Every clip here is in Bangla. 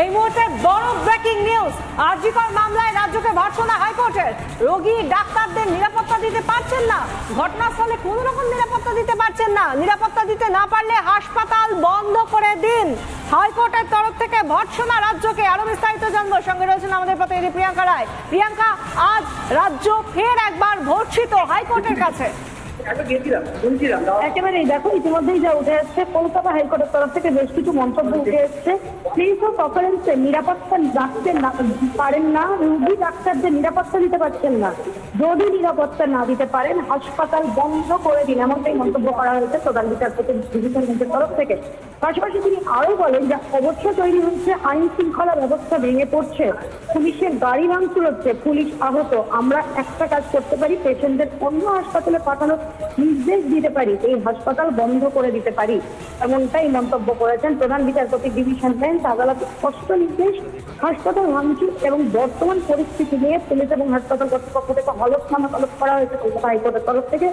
এই মুহূর্তে বড় ব্রেকিং নিউজ। আরজিকর মামলায় রাজ্যকে ভর্সনা হাইকোর্টের। রোগী, ডাক্তারদের নিরাপত্তা দিতে পারছেন না। ঘটনাস্থলে কোন রকম নিরাপত্তা দিতে পারছেন না। নিরাপত্তা দিতে না পারলে হাসপাতাল বন্ধ করে দিন। হাইকোর্টের তরফ থেকে ভর্সনা রাজ্যকে আরও বিস্তারিত জানব। সঙ্গে রয়েছেন আমাদের প্রতিনিধি প্রিয়াঙ্কা রায়। প্রিয়াঙ্কা, আজ রাজ্য ফের একবার ভর্ষিত হাইকোর্টের কাছে। একেবারেই দেখো ইতিমধ্যেই যা উঠে আসছে কলকাতা হাইকোর্টের তরফ থেকে বেশ কিছু মন্তব্য উঠে এসছে। প্লেস অফ অফারেন্সে নিরাপত্তা রাখতে পারেন না রুগী ডাক্তারদের নিরাপত্তা দিতে পারছেন না। যদি নিরাপত্তা না দিতে পারেন হাসপাতাল বন্ধ করে দিন এমনটাই মন্তব্য করা হয়েছে প্রধান বিচারপতি ডিভিশন বেঞ্চের তরফ থেকে। পাশাপাশি তিনি আরও বলেন যে অবশ্য তৈরি হচ্ছে আইন শৃঙ্খলা ব্যবস্থা ভেঙে পড়ছে পুলিশের গাড়ি ভাঙচুর হচ্ছে পুলিশ আহত আমরা একটা কাজ করতে পারি পেশেন্টদের অন্য হাসপাতালে পাঠানোর নির্দেশ দিতে পারি, এই হাসপাতাল বন্ধ করে দিতে পারি, এমনটাই মন্তব্য করেছেন প্রধান বিচারপতি ডিভিশন বেঞ্চ, আদালত স্পষ্ট নির্দেশ, হাসপাতাল ভাঙচুর এবং বর্তমান পরিস্থিতি নিয়ে পুলিশ এবং হাসপাতাল কর্তৃপক্ষ থেকে হলফনামা তলব করা হয়েছে কলকাতা হাইকোর্টের তরফ থেকে।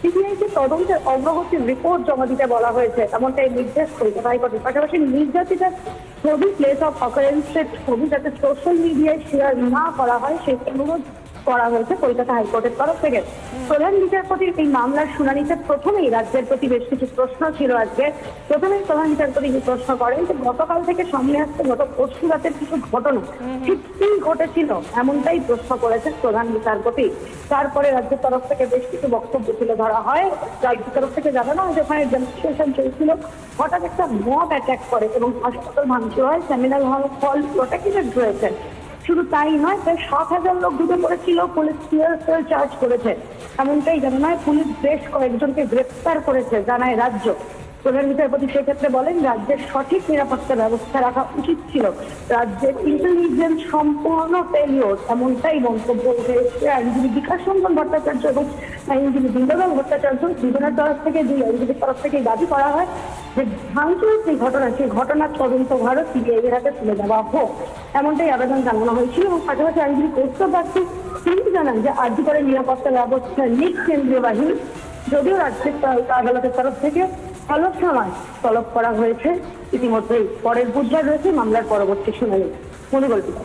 সিবিআইকে তদন্তের অগ্রগতির রিপোর্ট জমা দিতে বলা হয়েছে, এমনটাই নির্দেশ কলকাতা হাইকোর্টের পাশাপাশি নির্যাতিতার ছবি প্লেস অফ অকারেন্সের ছবি যাতে সোশ্যাল মিডিয়ায় শেয়ার না করা হয়, সেই অনুরোধ করা হয়েছে কলকাতা হাইকোর্টের তরফ থেকে। প্রধান বিচারপতির এই মামলার শুনানিতে প্রথমেই রাজ্যের প্রতি বেশ কিছু প্রশ্ন ছিল আজকে। প্রথমেই প্রধান বিচারপতি যে প্রশ্ন করেন যে গতকাল থেকে সামনে আসছে গত পরশু রাতের কিছু ঘটনা। ঠিক কি ঘটেছিল? এমনটাই প্রশ্ন করেছেন প্রধান বিচারপতি। তারপরে রাজ্যের তরফ থেকে বেশ কিছু বক্তব্য তুলে ধরা হয়। রাজ্যের তরফ থেকে জানানো হয় যে ওখানে ডেমনস্ট্রেশন চলছিল। হঠাৎ একটা মব অ্যাটাক করে এবং হাসপাতাল ভাঙচুর হয়। সেমিনার হল হল প্রোটেক্টেড রয়েছে। শুধু তাই নয়, প্রায় সাত হাজার লোক ঢুকে পড়েছিল, পুলিশ সিআরসিএল চার্জ করেছে। এমনটাই জানা নয়, পুলিশ বেশ কয়েকজনকে গ্রেপ্তার করেছে, জানায় রাজ্য। প্রধান বিচারপতি সেক্ষেত্রে বলেন, রাজ্যের সঠিক নিরাপত্তা ব্যবস্থা রাখা উচিত ছিল। রাজ্যের ইন্টেলিজেন্স সম্পূর্ণ ফেলিওর এমনটাই মন্তব্য উঠে আইনজীবী বিকাশ রঞ্জন ভট্টাচার্য এবং আইনজীবী দীনদয়াল ভট্টাচার্য দুজনের তরফ থেকে, দুই আইনজীবীর তরফ থেকে দাবি করা হয়। যে ভাঙচুরের যে ঘটনা, সেই ঘটনার তদন্ত ভারত সিবিআই এর হাতে তুলে দেওয়া হোক, এমনটাই আবেদন জানানো হয়েছিল এবং পাশাপাশি আইনজীবী কৌস্তব বাগচি তিনি জানান যে আর্জি করে নিরাপত্তা ব্যবস্থা নিক কেন্দ্রীয় বাহিনী। যদিও রাজ্যের আদালতের তরফ থেকে হলফনামায় তলব করা হয়েছে। ইতিমধ্যেই পরের বুধবার রয়েছে মামলার পরবর্তী শুনানি। মনোকল্পিত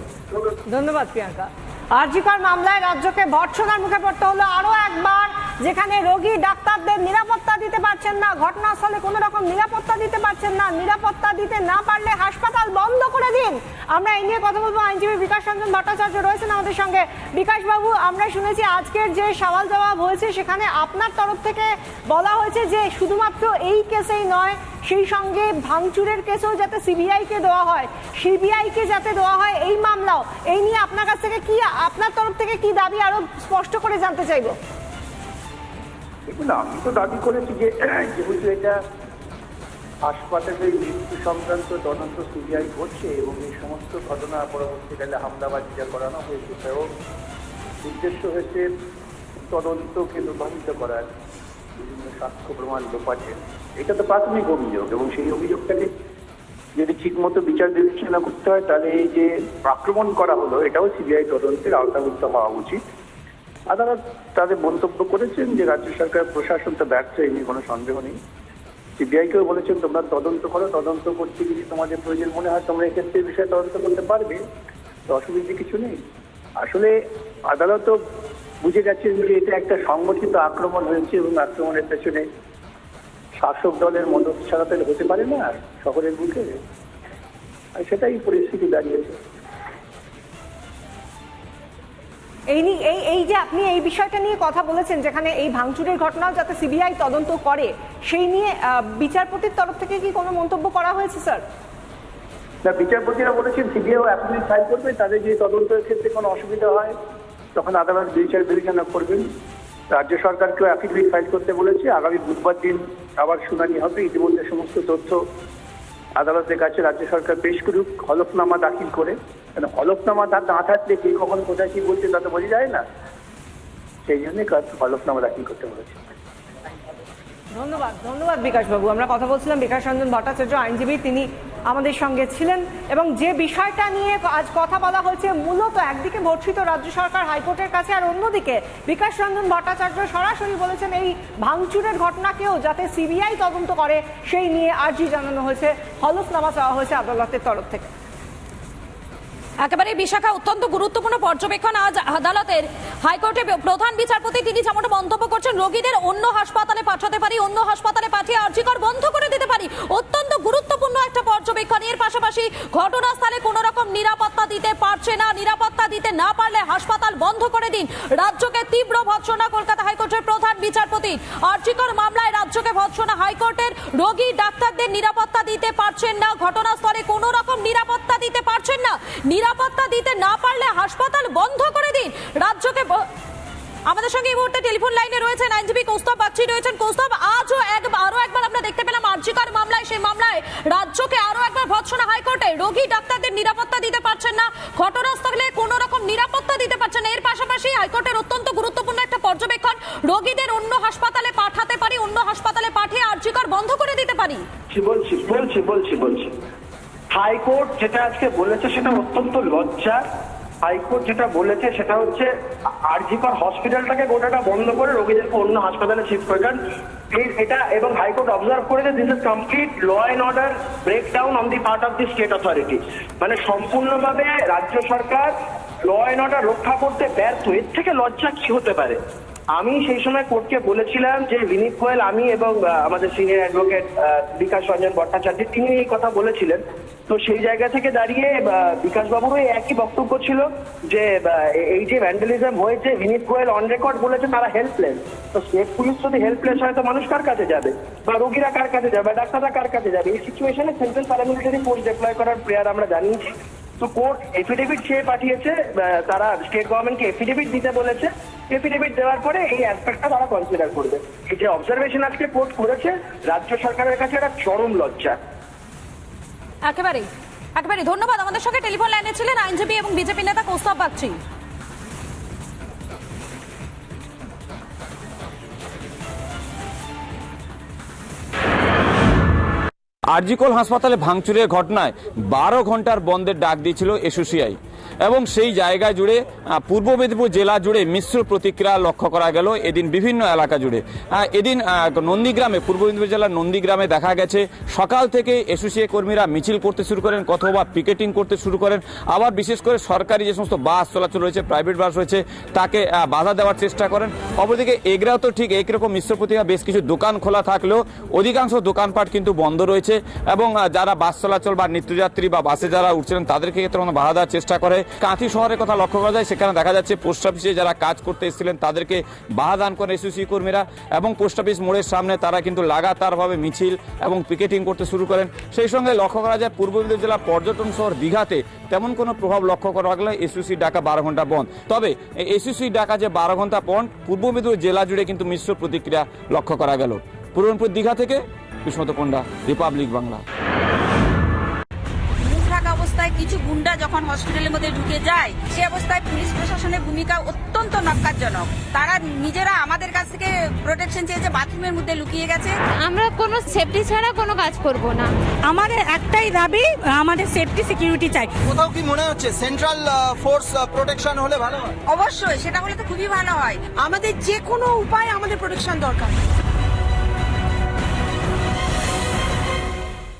ধন্যবাদ, প্রিয়াঙ্কা। আরজিকর মামলায় রাজ্যকে ভর্সনার মুখে পড়তে হলো আরও একবার, যেখানে রোগী, ডাক্তারদের নিরাপত্তা দিতে পারছেন না, ঘটনাস্থলে কোনো রকম নিরাপত্তা দিতে পারছেন না, নিরাপত্তা দিতে না পারলে হাসপাতাল বন্ধ করে দিন। আমরা এই নিয়ে কথা বলব আইনজীবী বিকাশ রঞ্জন ভট্টাচার্য রয়েছেন আমাদের সঙ্গে। বিকাশ বাবু আমরা শুনেছি আজকের যে সওয়াল জবাব হয়েছে, সেখানে আপনার তরফ থেকে বলা হয়েছে যে শুধুমাত্র এই কেসেই নয় সেই সঙ্গে ভাঙচুরের কেসও যাতে সিবিআই কে দেওয়া হয় সিবিআই কে যাতে দেওয়া হয় এই মামলাও, এই নিয়ে আপনার কাছ থেকে কি, আপনার তরফ থেকে কি দাবি আরও স্পষ্ট করে জানতে চাইব? আমি তো দাবি করেছি যে, যেহেতু এটা হাসপাতালের মৃত্যু সংক্রান্ত তদন্ত সিবিআই করছে এবং এই সমস্ত ঘটনা পরবর্তীকালে হামলাবাজি যা করানো হয়েছে, সেও উদ্দেশ্য হয়েছে তদন্তকে প্রভাবিত করার। বিভিন্ন সাক্ষ্য প্রমাণ লোপাটে এটা তো প্রাথমিক অভিযোগ এবং সেই অভিযোগটাকে যদি ঠিক মতো বিচার বিবেচনা করতে হয়, তাহলে এই যে আক্রমণ করা হলো, এটাও সিবিআই তদন্তের আওতাভুক্ত হওয়া উচিত। আদালত তাদের মন্তব্য করেছেন যে রাজ্য সরকার, প্রশাসন তো ব্যর্থ এই নিয়ে কোনো সন্দেহ নেই। সিবিআইকেও বলেছেন, তোমরা তদন্ত করো, তদন্ত করতে যদি তোমাদের প্রয়োজন মনে হয়, তোমরা এক্ষেত্রে বিষয়ে তদন্ত করতে পারবে, তো অসুবিধা কিছু নেই। আসলে আদালতও বুঝে গেছেন যে এটা একটা সংগঠিত আক্রমণ হয়েছে এবং আক্রমণের পেছনে শাসক দলের মদত ছাড়া তাহলে হতে পারে না শহরের বুকে। সেটাই পরিস্থিতি দাঁড়িয়েছে। এই এই এই যে আপনি এই বিষয়টা নিয়ে কথা বলেছেন যেখানে এই ভাঙচুরের ঘটনাও যাতে সিবিআই তদন্ত করে সেই নিয়ে বিচারপতির তরফ থেকে কি কোনো মন্তব্য করা হয়েছে স্যার? না বিচারপতিরা বলেছেন সিবিআই অ্যাপ্লিকেট ফাইল করবে তাদের যদি তদন্তের ক্ষেত্রে কোনো অসুবিধা হয় তখন আদালত বিচার বিবেচনা করবেন। রাজ্য সরকারকেও অ্যাফিডেভিট ফাইল করতে বলেছে। আগামী বুধবার দিন আবার শুনানি হবে। ইতিমধ্যে সমস্ত তথ্য আদালতের কাছে রাজ্য সরকার পেশ করুক। হলফনামা দাখিল করে। কেন হলফনামা না থাকলে কে কখন, কোথায় কি বলছে তা তো বোঝা যায় না। সেই জন্য হলফনামা দাখিল করতে বলেছে। ধন্যবাদ ধন্যবাদ বিকাশবাবু। আমরা কথা বলছিলাম বিকাশ রঞ্জন ভট্টাচার্য, আইনজীবী। তিনি আমাদের সঙ্গে ছিলেন এবং যে বিষয়টা নিয়ে আজ কথা বলা হয়েছে, মূলত একদিকে ভর্ষিত রাজ্য সরকার হাইকোর্টের কাছে আর অন্যদিকে বিকাশ রঞ্জন ভট্টাচার্য সরাসরি বলেছেন এই ভাঙচুরের ঘটনাকেও যাতে সিবিআই তদন্ত করে, সেই নিয়ে আর্জি জানানো হয়েছে, হলফনামা চাওয়া হয়েছে আদালতের তরফ থেকে। একেবারে বিশাখা অত্যন্ত গুরুত্বপূর্ণ পর্যবেক্ষণ আজ আদালতের হাইকোর্টে প্রধান বিচারপতি তিনি যেমনটা মন্তব্য করছেন, রোগীদের অন্য হাসপাতালে পাঠাতে পারি, অন্য হাসপাতালে পাঠিয়ে আর্জিকর বন্ধ করে দিতে পারি। অত্যন্ত গুরুত্বপূর্ণ একটা পর্যবেক্ষণ। এর পাশাপাশি ঘটনাস্থলে কোনো রকম নিরাপত্তা দিতে পারছে না, নিরাপত্তা দিতে না পারলে হাসপাতাল বন্ধ করে দিন। রাজ্যকে তীব্র ভৎসনা কলকাতা হাইকোর্টের প্রধান বিচারপতি। আর্জিকর মামলায় রাজ্যকে ভৎসনা হাইকোর্টের রোগী ডাক্তারদের নিরাপত্তা দিতে পারছেন না, ঘটনাস্থলে কোনো রকম নিরাপত্তা দিতে পারছেন না। নিরাপত্তা দিতে না পারলে হাসপাতাল বন্ধ করে দিন। রাজ্যকে আমাদের সঙ্গে এই মুহূর্তে টেলিফোন লাইনে রয়েছেন আইনজীবী কৌস্তব বাগচি রয়েছেন। কৌস্তব, আজও এক আরও একবার আমরা দেখতে পেলাম আর্জিকর মামলায়। সেই মামলায় রাজ্যকে আরও একবার ভৎসনা হাইকোর্টে। রোগী, ডাক্তারদের নিরাপত্তা দিতে পারছেন না। ঘটনাস্থলে কোনো রকম নিরাপত্তা দিতে পারছেন না। এর পাশাপাশি হাইকোর্টের অত্যন্ত গুরুত্বপূর্ণ একটা পর্যবেক্ষণ, রোগীদের অন্য হাসপাতালে পাঠাতে পারি, অন্য হাসপাতালে পাঠিয়ে আর্জিকর বন্ধ করে দিতে পারি। বলছি বলছি বলছি বলছি। হাইকোর্ট যেটা আজকে বলেছে সেটা অত্যন্ত লজ্জা হাইকোর্ট যেটা বলেছে সেটা হচ্ছে আরজিকর হসপিটালটাকে গোটাটা বন্ধ করে রোগীদেরকে অন্য হাসপাতালে শিফট করে। কারণ এটা এবং হাইকোর্ট অবজার্ভ করেছে this is complete law and order breakdown on the part of the state authority মানে সম্পূর্ণভাবে রাজ্য সরকার ল অ্যান্ড অর্ডার রক্ষা করতে ব্যর্থ। এর থেকে লজ্জা কি হতে পারে? আমি সেই সময় কোর্টকে বলেছিলাম যে বিনীত গোয়েল, আমি এবং আমাদের সিনিয়র অ্যাডভোকেট বিকাশ রঞ্জন ভট্টাচার্য, তিনি এই কথা বলেছিলেন। তো সেই জায়গা থেকে দাঁড়িয়ে বিকাশ বাবুরও একই বক্তব্য ছিল যে এই যে ভ্যান্ডালিজম হয়েছে বিনীত গোয়েল অন রেকর্ড বলেছে তারা হেল্পলেস তো স্টেট পুলিশ যদি হেল্পলেস হয়, তো মানুষ কার কাছে যাবে? বা রোগীরা কার কাছে যাবে? ডাক্তাররা কার কাছে যাবে? এই সিচুয়েশনে সেন্ট্রাল প্যারামিলিটারি ফোর্স ডিপ্লয় করার প্রেয়ার আমরা জানিয়েছি। তো কোর্ট এফিডেভিট চেয়ে পাঠিয়েছে তারা স্টেট গভর্নমেন্টকে এফিডেভিট দিতে বলেছে। এফিডেভিট দেওয়ার পরে এই অ্যাসপেক্টটা তারা কনসিডার করবে। যে অবজারভেশন আজকে কোর্ট করেছে, রাজ্য সরকারের কাছে একটা চরম লজ্জা। একেবারেই। একেবারে ধন্যবাদ। আমাদের সঙ্গে টেলিফোন লাইনে ছিলেন আইনজীবী এবং বিজেপি নেতা কৌস্তব বাগচি। আরজিকল হাসপাতালে ভাঙচুরের ঘটনায় বারো ঘণ্টার বন্ধের ডাক দিয়েছিল এসোসিআই। এবং সেই জায়গা জুড়ে পূর্ব মেদিনীপুর জেলা জুড়ে মিশ্র প্রতিক্রিয়া লক্ষ্য করা গেল। এদিন বিভিন্ন এলাকা জুড়ে এদিন নন্দীগ্রামে, পূর্ব মেদিনীপুর জেলার নন্দীগ্রামে দেখা গেছে, সকাল থেকে এসোসিএ কর্মীরা মিছিল করতে শুরু করেন, অথবা পিকেটিং করতে শুরু করেন। আবার বিশেষ করে সরকারি যে সমস্ত বাস চলাচল রয়েছে, প্রাইভেট বাস রয়েছে, তাকে বাধা দেওয়ার চেষ্টা করেন। অপরদিকে এগরাও তো ঠিক একরকম মিশ্র প্রতিক্রিয়া, বেশ কিছু দোকান খোলা থাকলেও অধিকাংশ দোকানপাট কিন্তু বন্ধ রয়েছে। এবং যারা বাস চলাচল বা নিত্যযাত্রী বা বাসে যারা উঠছিলেন তাদেরকে ক্ষেত্রে আমরা বাধা দেওয়ার চেষ্টা করে। কাঁথি শহরের কথা লক্ষ্য করা যায়, সেখানে দেখা যাচ্ছে পোস্ট অফিসে যারা কাজ করতে এসেছিলেন, তাদেরকে বাধা দান করেন এসওসি কর্মীরা এবং পোস্ট অফিস মোড়ের সামনে তারা কিন্তু লাগাতারভাবে মিছিল এবং পিকেটিং করতে শুরু করেন। সেই সঙ্গে লক্ষ্য করা যায়, পূর্ব মেদিনীপুর জেলা পর্যটন শহর দীঘাতে তেমন কোনো প্রভাব লক্ষ্য করা গেলে এসইসি ডাকা বারো ঘণ্টা বন্ধ। তবে এসইসি ডাকা যে বারো ঘণ্টা বন্ধ, পূর্ব মেদিনীপুর জেলা জুড়ে কিন্তু মিশ্র প্রতিক্রিয়া লক্ষ্য করা গেল। পূর্ব মেদিনীপুর দীঘা থেকে বিস্মত পণ্ডা রিপাবলিক বাংলা অবস্থায় কিছু গুন্ডা যখন হসপিটালের মধ্যে ঢুকে যায় সে অবস্থায় পুলিশ প্রশাসনের ভূমিকা অত্যন্ত নক্কারজনক তারা নিজেরা আমাদের কাছ থেকে প্রোটেকশন চেয়েছে বাথরুমের মধ্যে লুকিয়ে গেছে। আমরা কোনো সেফটি ছাড়া কোনো কাজ করব না। আমাদের একটাই দাবি আমাদের সেফটি সিকিউরিটি চাই। কোথাও কি মনে হচ্ছে সেন্ট্রাল ফোর্স প্রোটেকশন হলে ভালো হয়? অবশ্যই সেটা হলে তো খুবই ভালো হয়। আমাদের যে কোনো উপায় আমাদের প্রোটেকশন দরকার।